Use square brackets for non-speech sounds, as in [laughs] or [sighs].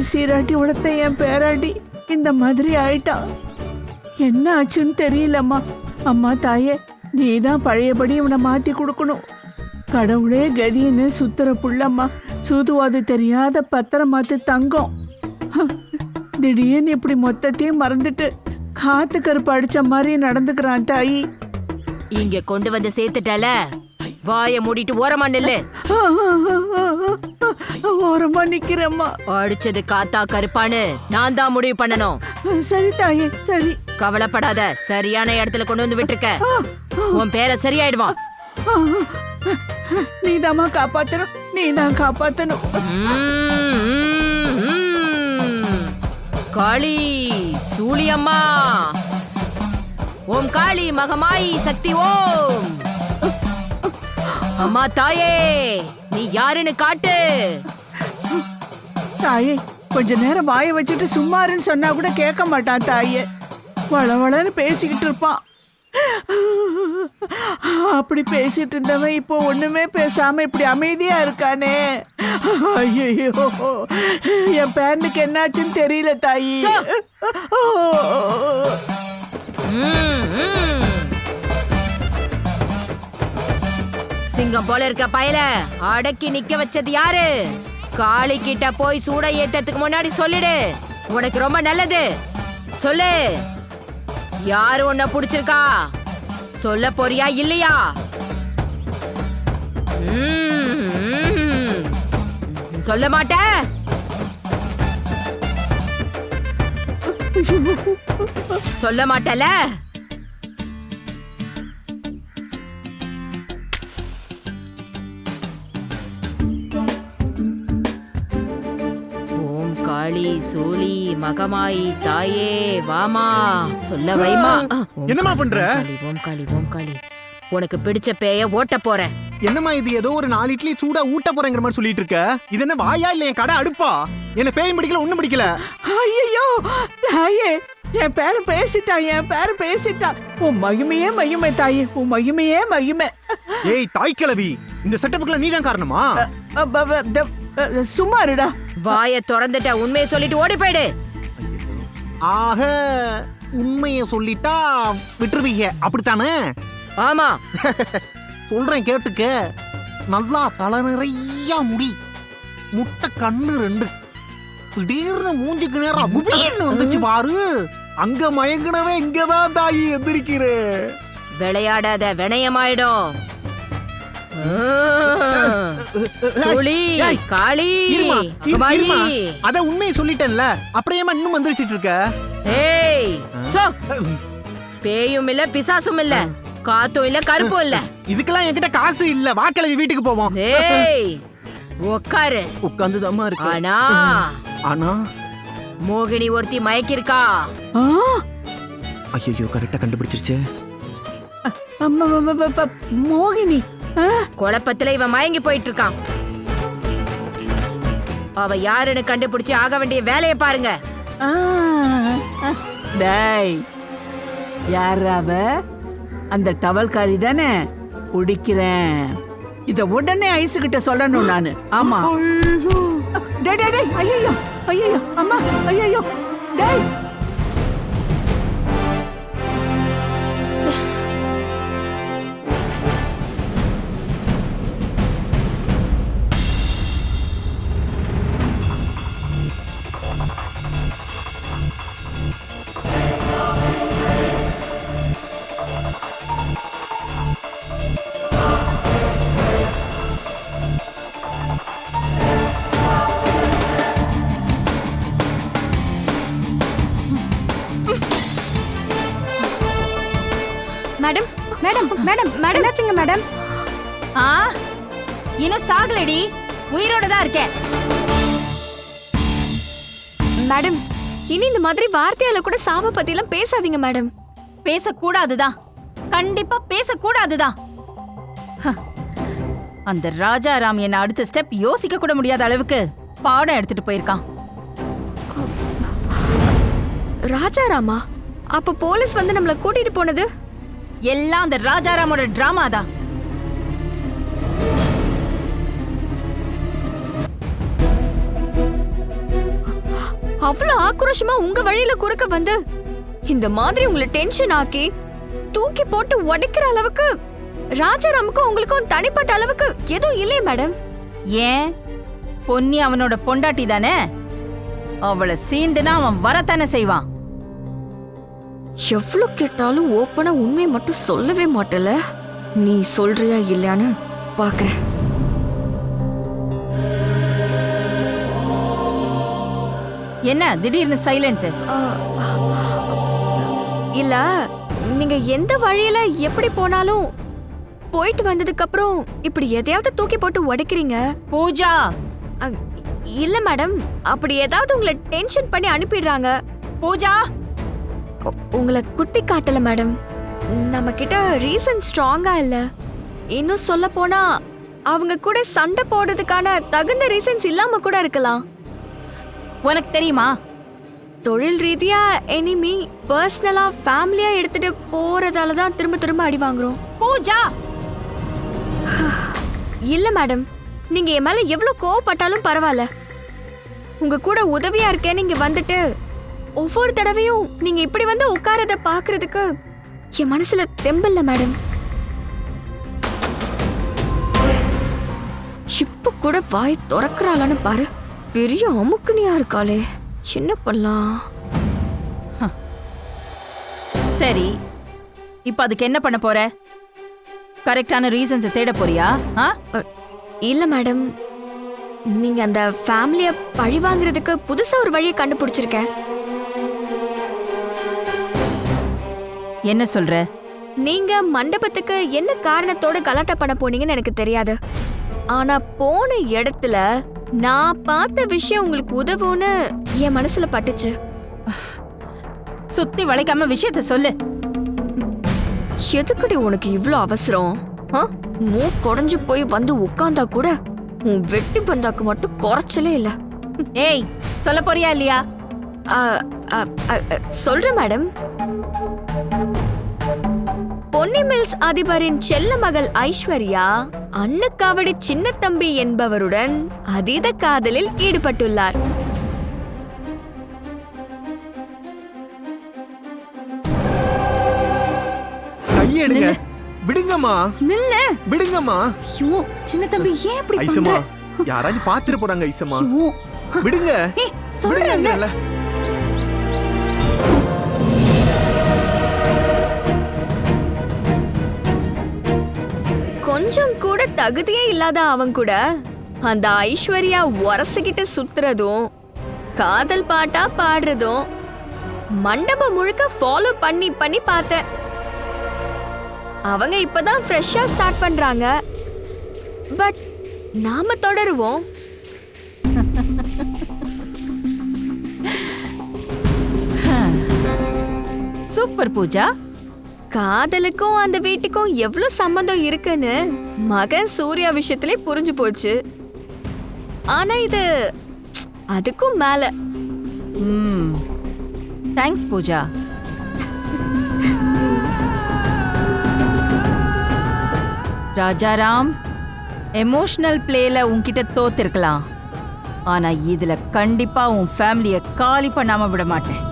சீராட்டி உடத்த என் பேராட்டி. இந்த மாதிரி ஆயிட்டா? என்ன ஆச்சுன்னு தெரியலம்மா. அம்மா தாயே நீ தான் பழையபடி இவனை மாத்தி கொடுக்கணும். கடவுளே கதின்னு சுத்துற புள்ளம்மா. சூதுவாது தெரியாத பத்திரமாத்து தங்கம். திடீர்னு இப்படி மொத்தத்தையும் மறந்துட்டு காத்து கருப்பு அடிச்ச மாதிரி நடந்துக்கிறான் தாயி. இங்க கொண்டு வந்து சேர்த்துட்டல. வாய மூடிட்டு ஓரமா நில்லு. ஓரமா நிக்கிறேம்மா. அடிச்சது காத்தா கருப்பான்னு நான் தான் முடிவு பண்ணணும். சரி தாயே சரி. கவலைப்படாத சரியான இடத்துல கொண்டு வந்து விட்டுருக்க. உன் பேரை சரியாயிடுவான். நீதாம்மா காப்பாத்தணும் நீதான் காப்பாத்தணும். காளி சூழியம்மா ஓம் காளி மகமாயி சக்தி ஓம். அம்மா தாயே நீ யாருன்னு காட்டு. தாயே கொஞ்ச நேரம் வாயை வச்சுட்டு சும்மாருன்னு சொன்னா கூட கேட்க மாட்டான் தாயே. வளவளன்னு பேசிக்கிட்டு இருப்பான். அப்படி பேசிட்டு இருந்தவன் இப்போ ஒண்ணுமே பேசாம இப்படி அமைதியா இருக்கானே. ஐயோ என் பேரனுக்கு என்னாச்சுன்னு தெரியல தாயி. சிங்கம் போல இருக்க பயல. அடக்கி நிக்க வச்சது யாரு? காளி கிட்ட போய் சூட ஏத்தறதுக்கு முன்னாடி சொல்லிடு. உனக்கு ரொம்ப நல்லது. சொல்லு. யாரு உன்னை புடிச்சிருக்கா? சொல்ல போறியா இல்லையா? சொல்ல மாட்ட. சொல்ல மாட்டல? சூளி மகமாயி தாயே வாமா. சொல்ல வைமா. என்னம்மா பண்ற? ஓம் காளி ஓம் காளி உனக்கு பிடிச்ச பேய ஓட்ட போறேன். என்னம்மா இது? ஏதோ ஒரு நாலு இட்லி சூடா ஊட்ட போறேங்கிற மாதிரி சொல்லிட்டு இருக்க. இது என்ன வாயா இல்ல என் கடை அடுப்பா? என்ன பேயும் பிடிக்கல ஒண்ணும் பிடிக்கல. ஐயோ தாயே. என் பேரன் பேசிட்டான் என் பேரன் பேசிட்டான் உன் மகிமையே மகிமை தாயே. உன் மகிமையே மகிமை. ஏய் தாய் கிழவி இந்த செட்டப்புக்குள்ள நீதான் காரணமா? அ, ப, ப, த, அ, சும்மா இருடா. வாய திறந்துட்ட உண்மையை சொல்லிட்டு ஓடி போயிடு. ஆக உண்மைய சொல்லிட்டா விட்டுருவீங்க. அப்படித்தானே? ஆமா. [laughs] சொல்றேன் கேட்டுக்க. நல்லா தலை நிறைய முடி. முட்டை கண்ணு ரெண்டு. திடீர்னு மூஞ்சிக்கு நேரம் குபீர்னு வந்துச்சு பாரு. அங்க மயங்கினவே இங்கதான் தாயி எந்திரிக்கிறே விளையாடாத வினயமாயிடும். காளி. அத உண்மையை சொல்லிட்டேன்ல ஏமா இன்னும் வந்து வச்சிட்டு இருக்க? ஏய் சோ பேயும் இல்ல பிசாசும் இல்ல காத்தும் இல்ல கருப்பும் இல்ல. இதுக்கெல்லாம் என்கிட்ட காசு இல்ல வாக்கிழவி வீட்டுக்கு போவோம். ஏய் உக்காரு. உட்காந்துதாம்மா இருக்கு. ஆனா ஆனா மோகினி ஒருத்தி மயக்கிருக்கா ஐயோ கரெக்டா கண்டுபிடிச்சிருச்சு. மோகினி. குழப்பத்துல இவன் மயங்கி போயிட்டு இருக்கான் அவ யாருன்னு கண்டுபிடிச்சு ஆக வேண்டிய வேலையை பாருங்க. டேய் யார் அவ? அந்த டவல்காரி தானே? பிடிக்கிறேன் இத உடனே ஐசு கிட்ட சொல்லணும் நானு. ஆமா. டேய் டேய் டேய் ஐயோ ஐயோ அம்மா ஐயோ டேய் மேடம் மேடம் மேடம் மேடம் என்னாச்சுங்க மேடம்? ஆ இன்னும் சாகலடி. உயிரோட தான் இருக்கேன். மேடம் இனி இந்த மாதிரி வார்த்தையால கூட சாவ பத்தி எல்லாம் பேசாதீங்க மேடம். பேசக்கூடாதுதான். கண்டிப்பா பேசக்கூடாதுதான். அந்த ராஜாராம் என்ன அடுத்த ஸ்டெப் யோசிக்க கூட முடியாத அளவுக்கு பாடம் எடுத்துட்டு போயிருக்கான். ராஜாராமா? அப்ப போலீஸ் வந்து நம்மள கூட்டிட்டு போனது? எல்லாம் அந்த ராஜாராமோட டிராமா தான். அவ்வளவு ஆக்ரோஷமா உங்க வழியில குறுக்க வந்து இந்த மாதிரி உங்களை டென்ஷன் ஆக்கி தூக்கி போட்டு உடைக்கிற அளவுக்கு ராஜாராமுக்கும் உங்களுக்கும் தனிப்பட்ட அளவுக்கு எதுவும் இல்லையே மேடம். ஏன்? பொன்னி அவனோட பொண்டாட்டி தானே? அவளை சீண்டுனா அவன் வரத்தானே செய்வான். எவ்வளவு கேட்டாலும் ஓப்பனா உண்மையை மட்டும் சொல்லவே மாட்டல? நீ சொல்றியா இல்லையான்னு பாக்குறேன். என்ன திடீர்னு சைலண்ட் இல்ல நீங்க எந்த வழியில எப்படி போனாலும் போயிட்டு வந்ததுக்கு அப்புறம் இப்படி எதையாவது தூக்கி போட்டு உடைக்கிறீங்க? பூஜா! இல்ல மேடம். அப்படி ஏதாவது உங்களை டென்ஷன் பண்ணி அனுப்பிடுறாங்க. பூஜா! உங்களை குத்தி காட்டல மேடம் நம்ம கிட்ட ரீசன் ஸ்ட்ராங்கா இல்ல. இன்னும் சொல்ல போனா அவங்க கூட சண்டை போடுறதுக்கான தகுந்த ரீசன்ஸ் இல்லாம கூட இருக்கலாம். உனக்கு தெரியுமா? தொழில் ரீதியா எனிமி பர்சனலா ஃபேமிலியா எடுத்துட்டு போறதால தான் திரும்ப திரும்ப அடி வாங்குறோம். பூஜா [sighs] இல்ல மேடம் நீங்க என் மேல எவ்வளவு கோவப்பட்டாலும் பரவாயில்ல. உங்க கூட உதவியா இருக்கேன்னு இங்க வந்துட்டு ஒவ்வொரு தடவையும் நீங்க இப்படி வந்து உட்காரத பாக்குறதுக்கு என் மனசுல தெம்பில்ல மேடம். இப்ப கூட வாய் திறக்கறாளான்னு பாரு. பெரிய அமுக்குனியா இருக்காளே. என்ன பண்ணலாம்? சரி. இப்ப அதுக்கு என்ன பண்ண போற? கரெக்டான ரீசன்ஸ் தேட போறியா? இல்ல மேடம். நீங்க அந்த ஃபேமிலிய பழி வாங்குறதுக்கு புதுசா ஒரு வழியை கண்டுபிடிச்சிருக்கேன். என்ன சொல்ற? நீங்க மண்டபத்துக்கு என்ன காரணத்தோட கலாட்டா பண்ண போனீங்கன்னு எனக்கு தெரியாது. ஆனா போன இடத்துல நான் பார்த்த விஷயம் உங்களுக்கு உதவும்னு என் மனசுல பட்டுச்சு. சுத்தி வளைக்காம விஷயத்த சொல்லு. எதுக்குடி உனக்கு இவ்ளோ அவசரம்? மூ குடஞ்சு போய் வந்து உட்கார்ந்தா கூட உன் வெட்டி பந்தாக்கு மட்டும் குறைச்சலே இல்ல. ஏய் சொல்ல போறியா இல்லையா? சொல்றேன் மேடம். பொன்னி மில்ஸ் அதிபரின் செல்ல மகள் ஐஸ்வர்யா அன்னக்காவடி சின்னத்தம்பி என்பவருடன் அதீத காதலில் ஈடுபட்டுள்ளார். கையெடுங்க விடுங்கம்மா. நில்ல. விடுங்கம்மா. ஐயோ சின்ன தம்பி ஏன் இப்படி ஐசம்மா பண்ற? யாராச்சும் பாத்துட்டு போறாங்க ஐசம்மா. ஐயோ. விடுங்க. ஏய் கொஞ்சம் கூட தகுதியே இல்லாத அவன் கூட அந்த ஐஸ்வர்யா உரசிக்கிட்டு சுத்துறதும் காதல் பாட்டா பாடுறதும் மண்டபம் முழுக்க ஃபாலோ பண்ணி பண்ணி பார்த்தேன். அவங்க இப்பதான் ஃப்ரெஷ்ஷா ஸ்டார்ட் பண்றாங்க. பட் நாம தொடருவோம். [laughs] சூப்பர் பூஜா. காதலுக்கும் அந்த வீட்டுக்கும் எவ்வளவு சம்பந்தம் இருக்குன்னு மகன் சூர்யா விஷயத்திலே புரிஞ்சு போச்சு. ஆனா இது அதுக்கும் மேல. ம். தேங்க்ஸ் பூஜா. ராஜாராம் எமோஷனல் பிளேல உன்கிட்ட தோத்திருக்கலாம். ஆனா இதுல கண்டிப்பா உன் ஃபேமிலியை காலி பண்ணாம விட மாட்டேன்.